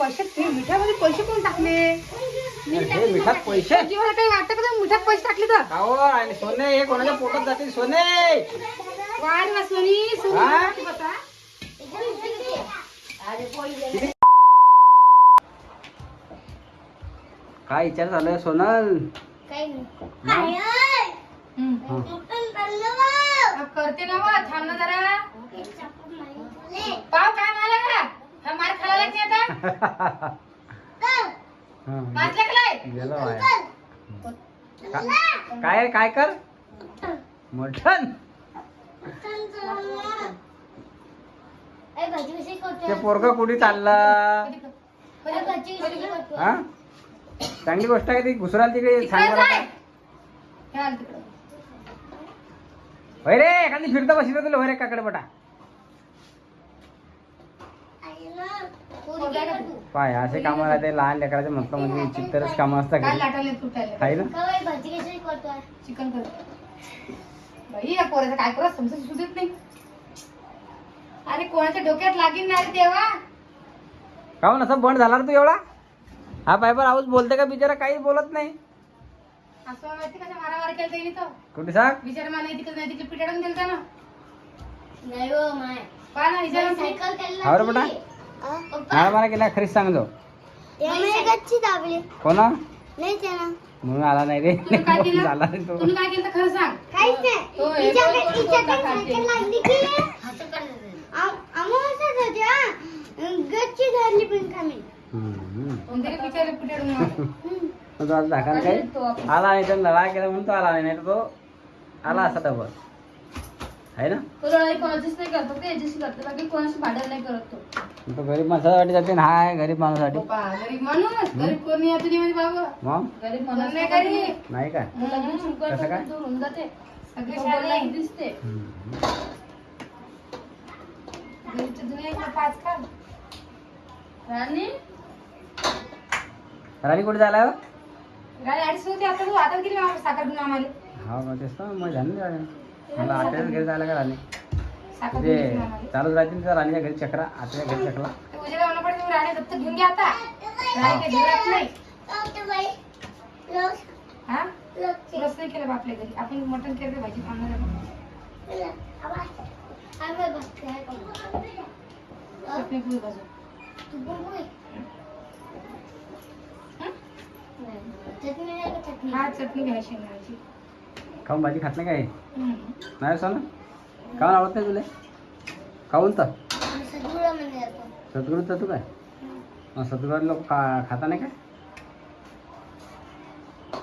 पैसे ते मिठामध्ये पैसे कोण टाकले? हे मिठात पैसे? जीवाला काही वाटतं का तुम्ही मिठात पैसे टाकले तर. अहो आणि सोने हे कोणाच्या पोटात जातील? सोने! वाढ ना सोनी. सोनी हा? किती बसा? काय विचार झालं सोनल? करते ना वा थांब ना जरा. पाव काय मला का हा मार खायला लागते आता? वाचलं का नाही? गेलो बाया. का- काय काय कर? मटन ते पोरग कुठे चाललं? हा? चांगली गोष्ट आहे ती? घुसराल तिकडे सांग तिकडे बरं जाय. आता. हे आलं तिकडं. होय रे एखादी फिरता बसली तुला होय रे काकडे बटा पाय असे कामं राहते लहान लेकराचे म्हटलं म्हणजे चित्तरच कामं असतात काय आहे ना? चिकन कर. बाई या पोराचं काय करत सुचत नाही. अरे कोणाच्या डोक्यात लागीन नाही रे तेव्हा? काहून असं बंद झाला रे तू एवढा? हा पायपर आऊच बोलते का बिचारा? काहीच बोलत नाही. असं माहिती कशा मारामार केलं त्यांनी तो. कुठे सांग? बिचारा मला नाही तिकडे नाही तिकडे पिटाडून गेलता ना. नाही हो माय. पहा ना सायकल केली बेटा. मला गेला खरीच सांगतो. गच्ची दाबली. कोणा? म्हणून आला नाही रे. तुला काय केलं? झाला रे तो. तुम्ही काय केलं तर खरं सांग. काहीच नाही. तो गच्ची धरली पण कमी हम्म. कोणतरी बिचारे मारलं. आज काही आला नाही तर केला म्हणून तो आला नाही नाही तर तो. आला असा डबल. आहे ना? तो लढाई कोणाचीच नाही करतो ते याच्याशी करतो बाकी कोणाशी भांडण नाही करत तो. तो गरीब माणसासाठी जाते ना हाय गरीब माणसासाठी. बाबा, गरीब माणूस गरीब कोणी मध्ये बाबा. मग? गरीब माणूस नाही गरीब. नाही काय लग्न सुरू कसं काय? करतो तो होऊन जाते. सगळे तो शाणे. बोलला की दिसते. हम्म. गरीबच्या दुनियेतला पाच काढ राणी? राणी कुठे झाला हो? गाडी अडीच होती आता तू आता किती साखर घेऊन आम्हाला हा मग तेच तर मग झाली मला आठवड्यात घरी जायला का राणी? म्हणजे चालूच राहतील तर राणीच्या घरी? चक्रा आठव्या घरी चक्रा. तुम्ही राणी घेऊन घ्या आता. राणी काही घरात नाही. हा? तुलाच नाही केलं बा आपल्या घरी. आपण मटण केलं ते भाजी खाणार चटणी पोळी भाजून. हा? चटणी घ्या शेंगदाण्याची खाऊन भाजी खात नाही काय. नाही सोना काऊन आवडत नाही तुला? काऊन तर. सद्गुरू तर तू काय? मग सद्गुरूवाले लोक खा खाता नाही काय?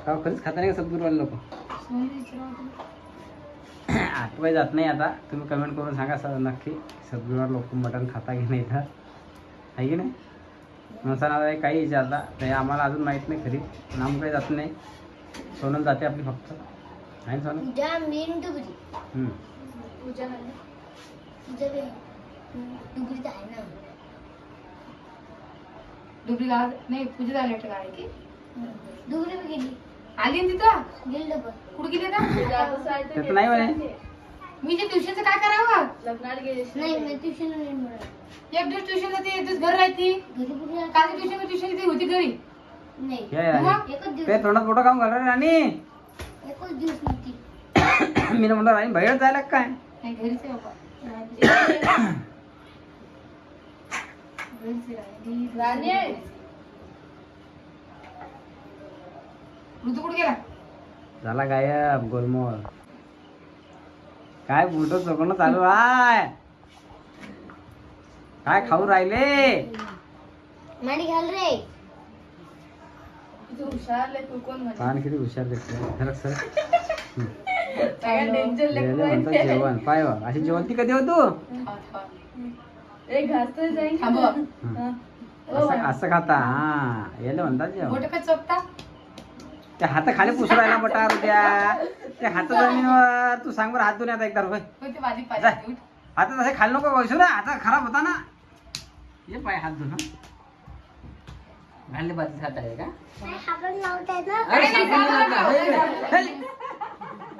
का खरंच खाता नाही का सद्गुरूवाले लोक? सोनी. आठवाय जात नाही आता. तुम्ही कमेंट करून सांगा सर नक्की. सद्गुरूवाले लोक मटण खाता की नाही तर आहे की नाही? मसाला काही विचारता. ते आम्हाला अजून माहीत नाही खरी. नाम काही जात नाही. सोनल जाते आपली फक्त. आहे ना सोनल उद्या मेन डुगरी. हम्म. पूजा नाही तुझं डुगरीत आहे. ना. डुबरी गाव नाही पूजा झाली वाटतं की? डुगरी बी गेली. आली ना तिथं? गेली डबल कुठं गेली आता? पूजा ते नाही म्हणे. मी जे ट्युशनचं काय करावं? लग्नाला गेली नाही मी ट्युशन नाही एक दिवस ट्युशन जाते एक दिवस घर राहते. घरी कुठे? काल ट्युशन ट्युशन ती होती घरी? नाही. एकच दिवस. ते तोंडात मोठं काम घालणार राणी. एकच दिवस नव्हती मी म्हणलं राणी बाहेर जायला का काय? नाही घरीच आहे बाबा. घरीच आहे राणी. राणी. आहे. ऋतू कुठे गेला? झाला गायब गोलमोल. काय बुलटो चोकणं चालू आहे? काय खाऊ राहिले? माडी घाल रे तू हुशार लय तू कोण म्हणे पान किती हुशार खरंच सर म्हणतात. जेवण. पाय अशी जेवण ती कधी हो तू एक घास तर जाईन थांब. हा. असं खाता. हा याला म्हणतात जेवण. ते हात खाली पुसू राहिला बटा उद्या ते हात जमीनवर. तू सांग बरं हात धुणे आता एकदा रुपये. होय ते भाजी जा. पाहिजे उठ. आता तसे खाली नको बसू ना. आता खराब होता ना. ये पाय हात धुणं. बाजी आहे का? आपण लावताय ना अरे साबण नाही लावला.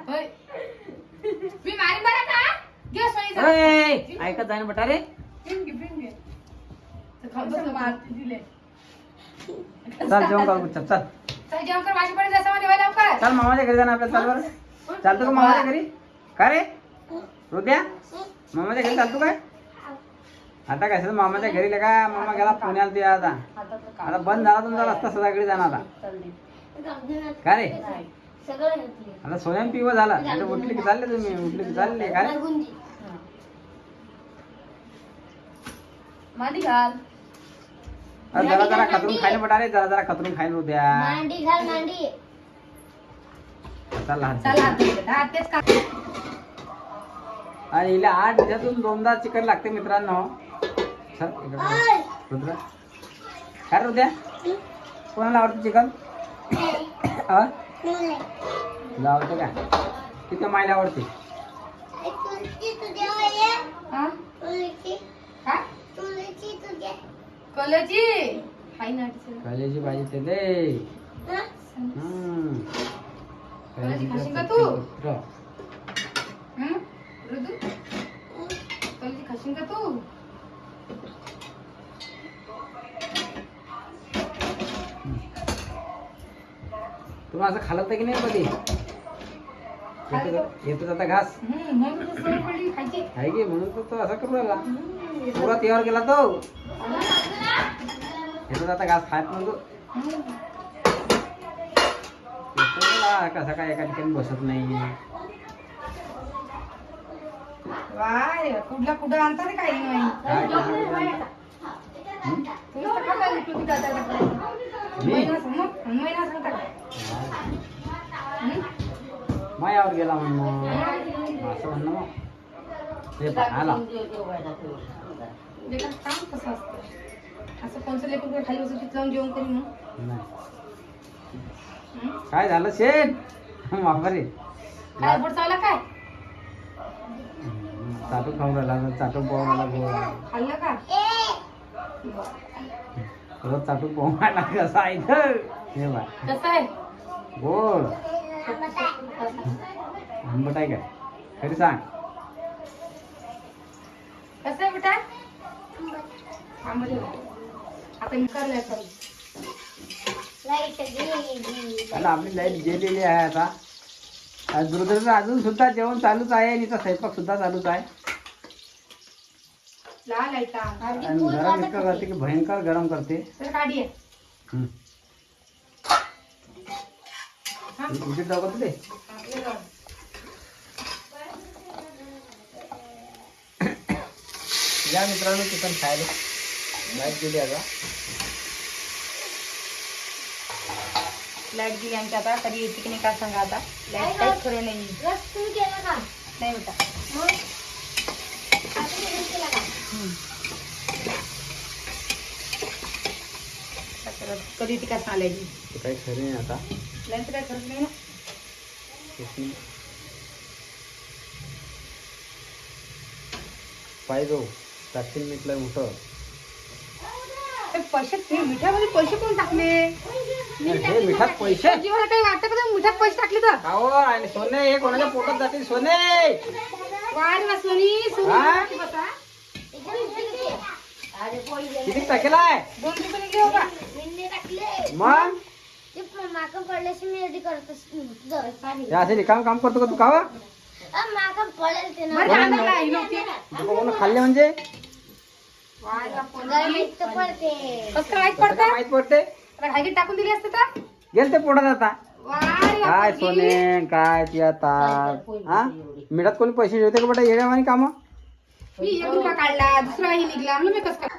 होय. मी मारीन बरं का घे सोयीचा ओय, ऐकत जाय ना बटा रे पिऊन घे पिऊन घे. तर खाऊ असं बस मारती दिले चल जेवण करू चल चल. चल जेवण कर माझी पण जसं मध्ये लवकर. चल मामाच्या घरी जाणार आपल्या चाल बरं चालतो का मामाच्या घरी? का रे? हृदया मामाच्या घरी चालतो काय आता कसं मामाच्या घरी का मामा गेला पुण्याला ते आता. आता बंद झाला तुमचा रस्ता सदाकडे जाणार आता. का रे? आता स्वयं पिवं झाला. तर उठली की चालले तुम्ही उठली की चालले का रे? मांडी घाल. अरे जरा जरा खतरून खायला पडा रे जरा जरा खतरून खायला उद्या. मांडी घाल मांडी. चल हात आणि हिला आठ दिवसातून दोनदा चिकन लागते मित्रांनो. रुद्र. काय रे उद्या कोणाला आवडतं चिकन? हा तुला आवडतं का किती मायला आवडते? हा? कलेची भाजी ते दे. हं? खाशील का तू? हं? कलची खाशील का तू? तुम्हाला असं खाल्लं होतं की नाही कधी येतो आता घास? आहे की म्हणून तर तो असा करू राहिला. हं, पुरा तेवर गेला तो. येतो आता घास खात म्हणतो कसा काय एका ठिकाणी बसत नाही वाय कुठला कुठं आणता ते काही नाही. काय? करणार? हं? तुम्ही तर खाता उठून जाता का? मी? महिना समोर महिना सांगता का? हं? मायावर गेला म्हणणं. असं म्हणणं मग. हे पहा, आला. लेकरं काम कसं असतं? असं कोणतं लेकरं कुठं खाली बसून तिथं जाऊन जेवण करी मग? नाही. हं? काय झालं? शेठ! बापरे काय काय? चाटू खाऊन राहिला चाटू पाहून मला गोड खाल्लं का? रोज चाटू पाहून राहिला कसा आहे? हे कसं आहे? गोड आंबट आहे. काय? खरी सांग. कसं आहे बेटा? आंबट आहे. आता मी करणार करू लाइट गेली. आता आपली लाइट गेलेली आहे आता. आज दुर्दैवाचं अजून सुद्धा जेवण चालूच आहे आणि स्वयंपाक सुद्धा चालूच आहे. आणि गरम इतकं करते की भयंकर गरम करते. उशीर जाऊ गाव. या मित्रांनो चिकन खायला लाइट गेली आता. लाईट गेली आमची आता कधी येते की नाही काय सांगा आता? लाईट काहीच खरं नाही। का नाही बेटा का कधी ती काय सांगायची काही खरे नाही आता। लाईट काय खरंच नाही ना. पाहिजे टाकशील मीठला ते पैसे मिठामध्ये पैसे कोण टाकले हे मिठात पैसे? जीवाला काही वाटतं का ते मिठात पैसे टाकले तर? काहो आणि सोने हे कोणाच्या पोटात जातील? सोने! वाढ ना सोनी सोनी हा? टाकी बसा. अरे पोळी किती टाकेला आहे? दोन रुपये निघले का? मिंडे टाकले. मग? ते माका पडल्याशी मी रेडी करतोस हे असे रिकाम काम करतो का तू कावा? माका पडेल ते ना. बरं आणलं का? ही नव्हती. कोण खाल्ले म्हणजे? वाढ कसं काय माहीत पडतं? माहीत पडते? घाईत टाकून दिली असते तर? गेल ते पोटात आता. काय. सोने काय ती आता? हा? मिठात कोणी पैसे ठेवते का बेटा येड्यावानी काम? मी एक रुपया काढला दुसराही निघला. म्हणून मी कसं काय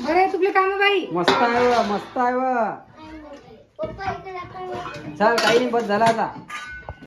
बरं आहे तुपले काम बाई. मस्त आहे व, मस्त आहे व. चल काही नाही बस झाला आता.